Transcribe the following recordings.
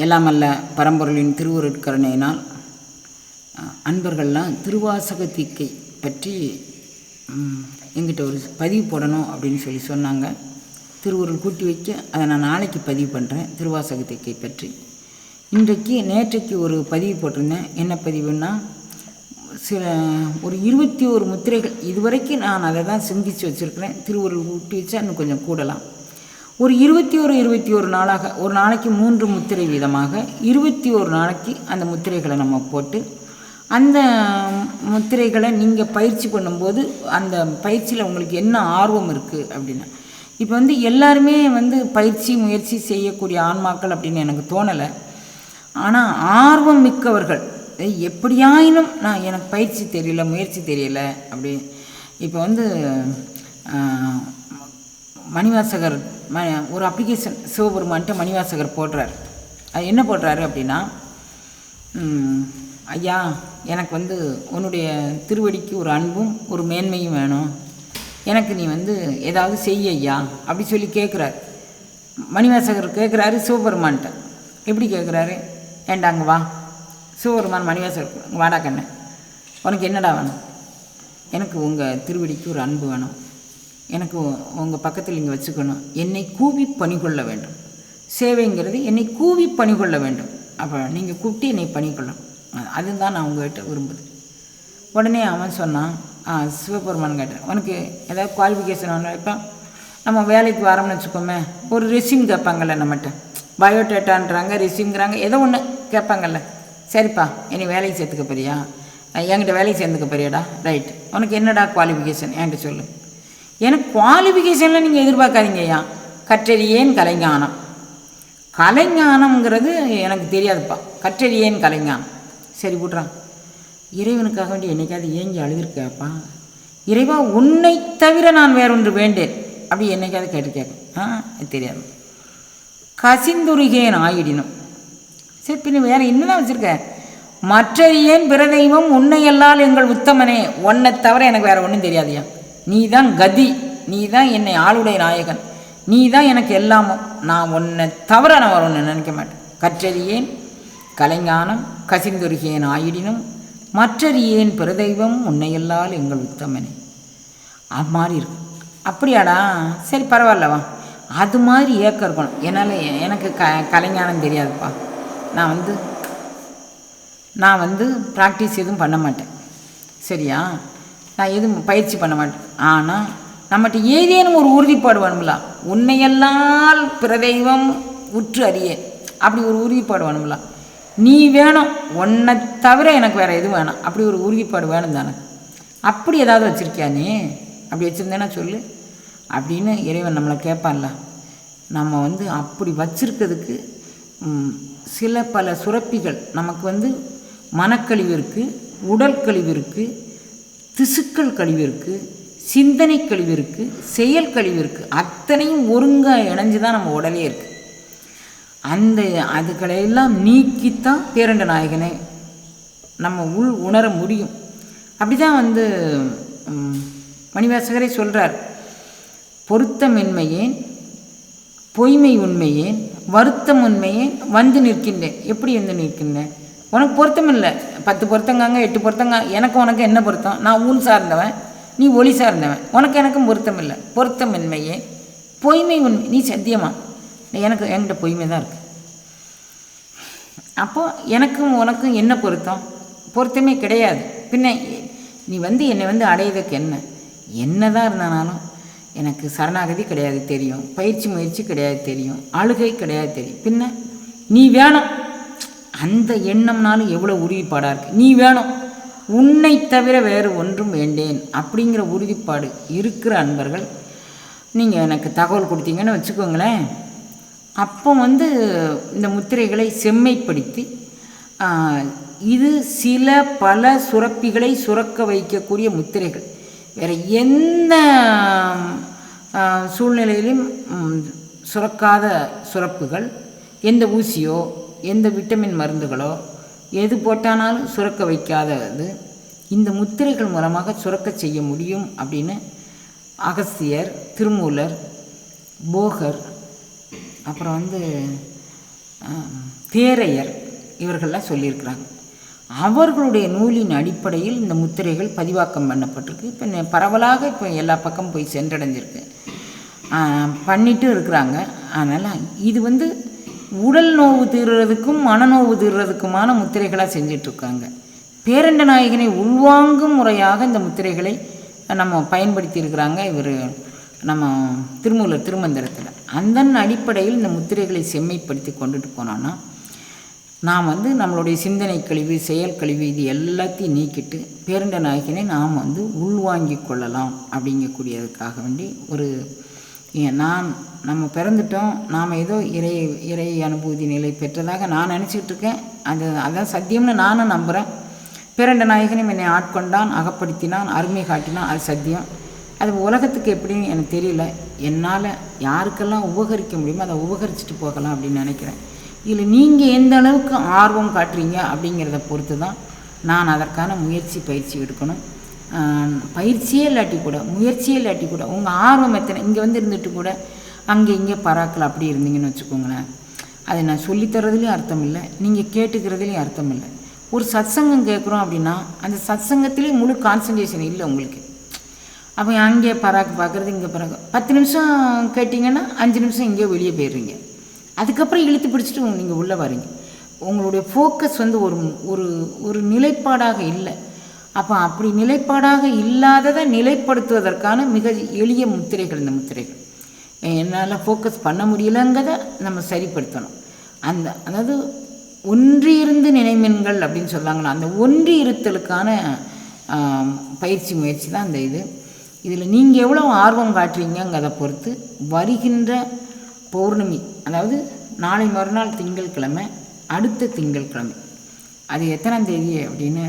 எல்லாமல்ல பரம்பொருளின் திருவுருட்கருணையினால் அன்பர்கள்லாம் திருவாசகத்திக்கை பற்றி எங்கிட்ட ஒரு பதிவு போடணும் அப்படின்னு சொல்லி சொன்னாங்க. திருவுருள் கூட்டி வைக்க அதை நான் நாளைக்கு பதிவு பண்ணுறேன் திருவாசகத்திக்கை பற்றி. இன்றைக்கு நேற்றைக்கு ஒரு பதிவு போட்டிருந்தேன். என்ன பதிவுன்னா சில ஒரு இருபத்தி ஒரு முத்திரைகள். இதுவரைக்கும் நான் அதை தான் சிந்திச்சு வச்சுருக்கிறேன். திருவுருள் கூட்டி வச்சா இன்னும் கொஞ்சம் கூடலாம். ஒரு இருபத்தி ஒரு இருபத்தி ஒரு நாளாக ஒரு நாளைக்கு மூன்று முத்திரை வீதமாக இருபத்தி ஒரு நாளைக்கு அந்த முத்திரைகளை நம்ம போட்டு அந்த முத்திரைகளை நீங்கள் பயிற்சி பண்ணும்போது அந்த பயிற்சியில் உங்களுக்கு என்ன ஆர்வம் இருக்குது அப்படின்னா இப்போ வந்து எல்லாருமே வந்து பயிற்சி முயற்சி செய்யக்கூடிய ஆன்மாக்கள் அப்படின்னு எனக்கு தோணலை. ஆனால் ஆர்வம் மிக்கவர்கள் எப்படியாயினும் நான் எனக்கு பயிற்சி தெரியல முயற்சி தெரியல அப்படி இப்போ வந்து மணிவாசகர் ம ஒரு அப்ளிகேஷன் சிவபெருமான்ட்டு மணிவாசகர் போடுறார். அது என்ன போடுறாரு அப்படின்னா ஐயா எனக்கு வந்து உன்னுடைய திருவடிக்கு ஒரு அன்பும் ஒரு மேன்மையும் வேணும். எனக்கு நீ வந்து ஏதாவது செய்ய ஐயா அப்படி சொல்லி கேட்குறாரு மணிவாசகர் கேட்குறாரு சிவபெருமான்கிட்ட எப்படி கேட்குறாரு ஏண்டாங்க வா. சிவபெருமான் மணிவாசகர் வாடா கண்ணு. உனக்கு என்னடா வேணும்? எனக்கு உங்கள் திருவடிக்கு ஒரு அன்பு வேணும். எனக்கு உங்கள் பக்கத்தில் இங்கே வச்சுக்கணும். என்னை கூவி பணி கொள்ள வேண்டும். சேவைங்கிறது என்னை கூவி பணி கொள்ள வேண்டும். அப்போ நீங்கள் கூப்பிட்டு என்னை பணி கொள்ளணும் அதுதான் நான் உங்கள்கிட்ட விரும்புது. உடனே அவன் சொன்னான் ஆ சிவபெருமான் கேட்டேன். உனக்கு ஏதாவது குவாலிஃபிகேஷன் ஒன்று இப்போ நம்ம வேலைக்கு வரோம்னு வச்சுக்கோமே ஒரு ரெசியூம் கேட்பாங்கல்ல நம்மகிட்ட. பயோடேட்டான்றாங்க ரெசியூம்ங்கிறாங்க ஏதோ ஒன்று கேட்பாங்கல்ல. சரிப்பா என்னை வேலைக்கு சேர்த்துக்க போறியா? என்கிட்ட வேலைக்கு சேர்ந்துக்க போறியாடா? ரைட் உனக்கு என்னடா குவாலிஃபிகேஷன் என்கிட்ட சொல்லு. எனக்கு குவாலிஃபிகேஷனில் நீங்கள் எதிர்பார்க்காதீங்க ஐயா கற்றறியேன் கலைஞானம். கலைஞானம்ங்கிறது எனக்கு தெரியாதுப்பா. கற்றறியேன் கலைஞானம். சரி விட்றான் இறைவனுக்காக வேண்டி என்னைக்காவது ஏங்கி அழுதுருக்கேப்பா இறைவா உன்னை தவிர நான் வேறொன்று வேண்டேன். அப்படி என்னைக்காவது கேட்டு கேட்கும். ஆ தெரியாது. கசிந்துருகேன் ஆயிடினும். சரி பின்ன வேறு என்னதான் வச்சிருக்க? மற்றறியேன் பிற தெய்வம் உன்னையல்லால் எங்கள் உத்தமனே. ஒன்றை தவிர எனக்கு வேறு ஒன்றும் தெரியாதுயா நீ தான் கதி நீ தான் என்னை ஆளுடைய நாயகன். நீ தான் எனக்கு எல்லாமும். நான் உன்னை தவிர நான் ஒன்று நினைக்க மாட்டேன். கற்றறியேன் கலைஞானம் கசிந்துருகேன் ஆயிடினும் மற்றறியேன் பிற உன்னையெல்லால் எங்கள் உத்தமனே. அது மாதிரி இருக்கு. அப்படியாடா? சரி பரவாயில்லவா அது மாதிரி ஏக்கம் இருக்கணும். என்னால் எனக்கு க கலைஞானம் தெரியாதுப்பா. நான் வந்து நான் வந்து ப்ராக்டிஸ் எதுவும் பண்ண மாட்டேன். சரியா? நான் எதுவும் பயிற்சி பண்ண மாட்டேன். ஆனால் நம்மகிட்ட ஏதேனும் ஒரு உறுதிப்பாடு வேணும்ல. உன்னையெல்லாம் பிரதெய்வம் உற்று அறிய. அப்படி ஒரு உறுதிப்பாடு வேணும்ல. நீ வேணும் உன்னை தவிர எனக்கு வேறு எதுவும் வேணாம். அப்படி ஒரு உறுதிப்பாடு வேணும் தானே. அப்படி ஏதாவது வச்சுருக்கியா நீ? அப்படி வச்சுருந்தேன்னா சொல்லு. அப்படின்னு இறைவன் நம்மளை கேட்பான்ல. நம்ம வந்து அப்படி வச்சுருக்கிறதுக்கு சில பல சுரப்பிகள். நமக்கு வந்து மனக்கழிவு இருக்குது உடல் கழிவு இருக்குது திசுக்கள் கழிவு இருக்குது சிந்தனை கழிவு இருக்குது செயல் கழிவு இருக்குது அத்தனையும் ஒருங்க இணைஞ்சு தான் நம்ம உடலே இருக்குது அந்த அதுகளையெல்லாம் நீக்கித்தான் பேரண்ட நாயகனை நம்ம உள் உணர முடியும். அப்படி தான் வந்து மணிவாசகரை சொல்கிறார் பொருத்தமின்மையேன் பொய்மை உண்மையேன் வருத்தம் உண்மையேன் வந்து நிற்கின்றேன். எப்படி வந்து நிற்கின்றேன்? உனக்கு பொருத்தம் இல்லை பத்து பொருத்தங்காங்க எட்டு பொருத்தங்க எனக்கு உனக்கு என்ன பொருத்தம்? நான் ஊன் சார்ந்தவன் நீ ஒளி சார்ந்தவன். உனக்கு எனக்கும் பொருத்தம் இல்லை பொருத்தமின்மையே. பொய்மை உண்மை நீ சத்தியமா? எனக்கு என்கிட்ட பொய்மை தான் இருக்குது அப்போ எனக்கும் உனக்கும் என்ன பொருத்தம்? பொருத்தமே கிடையாது. பின்ன நீ வந்து என்னை வந்து அடையதுக்கு என்ன? என்னதான் இருந்தானாலும் எனக்கு சரணாகதி கிடையாது தெரியும். பயிற்சி முயற்சி கிடையாது தெரியும். அழுகை கிடையாது தெரியும். பின்ன நீ வேணும். அந்த எண்ணம்னாலும் எவ்வளோ உறுதிப்பாடாக இருக்குது நீ வேணும். உன்னை தவிர வேறு ஒன்றும் வேண்டேன் அப்படிங்கிற உறுதிப்பாடு இருக்கிற அன்பர்கள் நீங்கள் எனக்கு தகவல் கொடுத்தீங்கன்னு வச்சுக்கோங்களேன். அப்போ வந்து இந்த முத்திரைகளை செம்மைப்படுத்தி இது சில பல சுரப்பிகளை சுரக்க வைக்கக்கூடிய முத்திரைகள். வேறு எந்த சூழ்நிலையிலும் சுரக்காத சுரப்புகள் எந்த ஊசியோ எந்த விட்டமின் மருந்துகளோ எது போட்டானாலும் சுரக்க வைக்காதது. இந்த முத்திரைகள் மூலமாக சுரக்க செய்ய முடியும் அப்படின்னு அகஸ்தியர் திருமூலர் போகர் அப்புறம் வந்து தேரையர் இவர்கள்லாம் சொல்லியிருக்கிறாங்க. அவர்களுடைய நூலின் அடிப்படையில் இந்த முத்திரைகள் பதிவாக்கம் பண்ணப்பட்டிருக்கு. இப்போ பரவலாக இப்போ எல்லா பக்கம் போய் சென்றடைஞ்சிருக்கு. பண்ணிட்டும் பண்ணிட்டு இருக்கிறாங்க. அதனால் இது வந்து உடல் நோவு தீர்றதுக்கும் மனநோவு தீர்றதுக்குமான முத்திரைகளாக செஞ்சிட்ருக்காங்க. பேரண்ட நாயகனை உள்வாங்கும் முறையாக இந்த முத்திரைகளை நம்ம பயன்படுத்தியிருக்கிறாங்க இவர் நம்ம திருமூலர் திருமந்திரத்தில். அந்த அடிப்படையில் இந்த முத்திரைகளை செம்மைப்படுத்தி கொண்டுட்டு போனோன்னா நாம் வந்து நம்மளுடைய சிந்தனை கழிவு செயல் கழிவு இது எல்லாத்தையும் நீக்கிட்டு பேரண்ட நாயகனை நாம் வந்து உள்வாங்கி கொள்ளலாம் அப்படிங்கக்கூடியதுக்காக வேண்டி ஒரு நான் நம்ம பிறந்துட்டோம் நாம் ஏதோ இறை இறை அனுபூதி நிலை பெற்றதாக நான் நினச்சிக்கிட்டு இருக்கேன் அது அதான் சத்தியம்னு நானும் நம்புகிறேன் பிறண்ட நாயகனும் என்னை ஆட்கொண்டான் அகப்படுத்தினான் அருமை காட்டினான் அது சத்தியம். அது உலகத்துக்கு எப்படின்னு எனக்கு தெரியல. என்னால் யாருக்கெல்லாம் உபகரிக்க முடியுமோ அதை உபகரிச்சுட்டு போகலாம் அப்படின்னு நினைக்கிறேன். இதில் நீங்கள் எந்த அளவுக்கு ஆர்வம் காட்டுறீங்க அப்படிங்கிறத பொறுத்து தான் நான் அதற்கான முயற்சி பயிற்சி எடுக்கணும். பயிற்சியே இல்லாட்டி கூட முயற்சியே இல்லாட்டி கூட உங்கள் ஆர்வம் எத்தனை இங்கே வந்து இருந்துட்டு கூட அங்கே இங்கே பராக்கள் அப்படி இருந்தீங்கன்னு வச்சுக்கோங்களேன். அதை நான் சொல்லித்தரதுலேயும் அர்த்தம் இல்லை நீங்கள் கேட்டுக்கிறதுலேயும் அர்த்தம் இல்லை. ஒரு சத்சங்கம் கேட்குறோம் அப்படின்னா அந்த சத்சங்கத்திலே முழு கான்சன்ட்ரேஷன் இல்லை உங்களுக்கு. அப்போ அங்கே பராக்கு பார்க்குறது இங்கே பராக்கு பத்து நிமிஷம் கேட்டிங்கன்னா அஞ்சு நிமிஷம் இங்கே வெளியே போயிடுறீங்க. அதுக்கப்புறம் இழுத்து பிடிச்சிட்டு நீங்கள் உள்ளே வரீங்க உங்களுடைய ஃபோக்கஸ் வந்து ஒரு ஒரு ஒரு நிலைப்பாடாக இல்லை. அப்போ அப்படி நிலைப்பாடாக இல்லாததை நிலைப்படுத்துவதற்கான மிக எளிய முத்திரைகள் இந்த முத்திரைகள். என்னால் ஃபோக்கஸ் பண்ண முடியலங்கிறத நம்ம சரிப்படுத்தணும். அந்த அதாவது ஒன்றியிருந்து நினைமின்கள் அப்படின்னு சொல்லுவாங்களா அந்த ஒன்றி இருத்தலுக்கான பயிற்சி முயற்சி தான் அந்த இது. இதில் நீங்கள் எவ்வளோ ஆர்வம் காட்டுறீங்கிறத பொறுத்து வருகின்ற பௌர்ணமி அதாவது நாளை மறுநாள் திங்கட்கிழமை அடுத்த திங்கட்கிழமை அது எத்தனாம் தேதி அப்படின்னு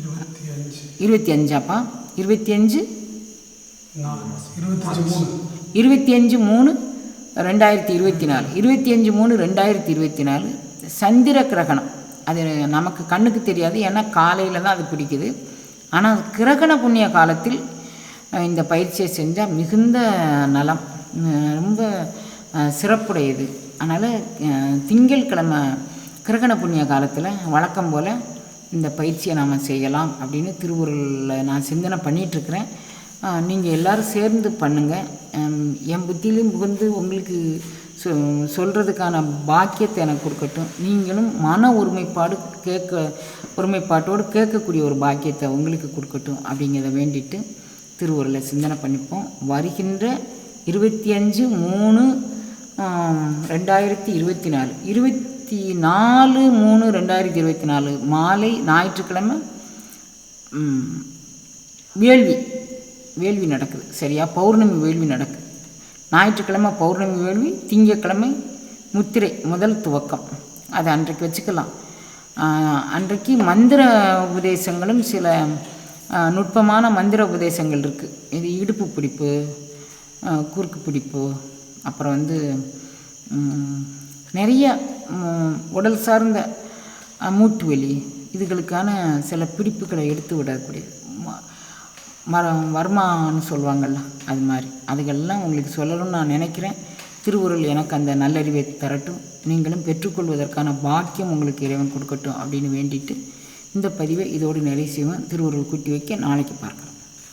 இருபத்தி அஞ்சு. இருபத்தி அஞ்சாப்பா? இருபத்தி அஞ்சு? இருபத்தி அஞ்சு மூணு ரெண்டாயிரத்தி இருபத்தி நாலு. இருபத்தி அஞ்சு மூணு ரெண்டாயிரத்தி இருபத்தி நாலு. சந்திர கிரகணம். அது நமக்கு கண்ணுக்கு தெரியாது ஏன்னா காலையில் தான் அது பிடிக்குது. ஆனால் கிரகண புண்ணிய காலத்தில் இந்த பயிற்சியை செஞ்சால் மிகுந்த நலம். ரொம்ப சிறப்புடையது. அதனால் திங்கட்கிழமை கிரகண புண்ணிய காலத்தில் வழக்கம் போல் இந்த பயிற்சியை நாம் செய்யலாம் அப்படின்னு திருவுருளில் நான் சிந்தனை பண்ணிகிட்ருக்கிறேன் நீங்கள் எல்லோரும் சேர்ந்து பண்ணுங்கள் என் புத்தியிலையும் புகுந்து உங்களுக்கு சொ சொல்கிறதுக்கான பாக்கியத்தை எனக்கு கொடுக்கட்டும். நீங்களும் மன ஒருமைப்பாடு கேட்க ஒருமைப்பாட்டோடு கேட்கக்கூடிய ஒரு பாக்கியத்தை உங்களுக்கு கொடுக்கட்டும் அப்படிங்கிறத வேண்டிட்டு திருவுருளை சிந்தனை பண்ணிப்போம். வருகின்ற இருபத்தி அஞ்சு மூணு ரெண்டாயிரத்தி இருபத்தி நாலு. இருபத்தி நாலு மூணு ரெண்டாயிரத்தி இருபத்தி நாலு மாலை ஞாயிற்றுக்கிழமை வேள்வி. வேள்வி நடக்குது. சரியா? பௌர்ணமி வேள்வி நடக்குது ஞாயிற்றுக்கிழமை பௌர்ணமி வேள்வி திங்கக்கிழமை முத்திரை முதல் துவக்கம். அதை அன்றைக்கு வச்சுக்கலாம். அன்றைக்கு மந்திர உபதேசங்களும் சில நுட்பமான மந்திர உபதேசங்கள் இருக்குது இது இடுப்பு பிடிப்பு குறுக்கு பிடிப்பு அப்புறம் வந்து நிறைய உடல் சார்ந்த மூட்டு வலி இதுகளுக்கான சில பிடிப்புகளை எடுத்து விடக்கூடிய ம- மரம் வர்மான்னு சொல்லுவாங்கள்ல அது மாதிரி. அதுகெல்லாம் உங்களுக்கு சொல்லணும்னு நான் நினைக்கிறேன். திருவுருள் எனக்கு அந்த நல்லறிவை தரட்டும். நீங்களும் பெற்றுக்கொள்வதற்கான பாக்கியம் உங்களுக்கு இறைவன் கொடுக்கட்டும் அப்படின்னு வேண்டிட்டு இந்த பதிவை இதோடு நிறைவு செய்வேன் திருவுருள் கூட்டி வைக்க நாளைக்கு பார்க்கலாம்.